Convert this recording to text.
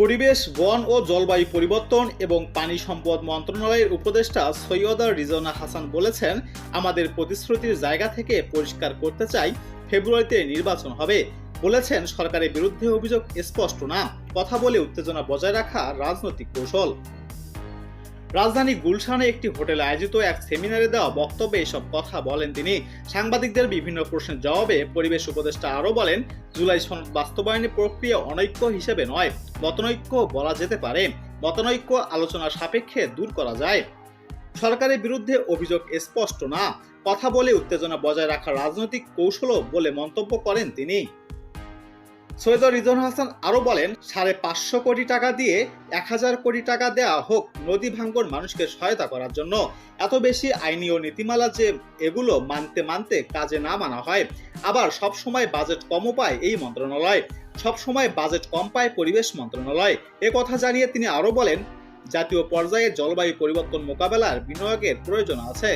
পরিবেশ, বন ও জলবায়ু পরিবর্তন এবং পানি সম্পদ মন্ত্রণালয়ের উপদেষ্টা সৈয়দা রিজনা হাসান বলেছেন, আমাদের প্রতিশ্রুতির জায়গা থেকে পরিষ্কার করতে চাই, ফেব্রুয়ারিতে নির্বাচন হবে। বলেছেন, সরকারের বিরুদ্ধে অভিযোগ স্পষ্ট না। কথা বলে উত্তেজনা বজায় রাখা রাজনৈতিক কৌশল। রাজধানী গুলশানে একটি হোটেলে আয়োজিত এক সেমিনারে দেওয়া বক্তব্যে এসব কথা বলেন তিনি। সাংবাদিকদের বিভিন্ন প্রশ্নের জবাবে পরিবেশ উপদেষ্টা আরও বলেন, জুলাই সনদ বাস্তবায়নের প্রক্রিয়া অনৈক্য হিসেবে নয়, মতনৈক্য বলা যেতে পারে। মতনৈক্য আলোচনার সাপেক্ষে দূর করা যায়। সরকারের বিরুদ্ধে অভিযোগ স্পষ্ট না। কথা বলে উত্তেজনা বজায় রাখা রাজনৈতিক কৌশলও বলে মন্তব্য করেন তিনি। সৈয়দ রিজন হাসান আরও বলেন, সাড়ে পাঁচশো কোটি টাকা দিয়ে এক হাজার কোটি টাকা দেওয়া হোক নদী ভাঙ্গন মানুষকে সহায়তা করার জন্য। এত বেশি আইনি ও নীতিমালা যে এগুলো মানতে মানতে কাজে না মানা হয়। আবার সব সময় বাজেট কমও পায় এই মন্ত্রণালয়। সব সময় বাজেট কম পায় পরিবেশ মন্ত্রণালয়। এ কথা জানিয়ে তিনি আরও বলেন, জাতীয় পর্যায়ে জলবায়ু পরিবর্তন মোকাবেলার বিনিয়োগের প্রয়োজন আছে।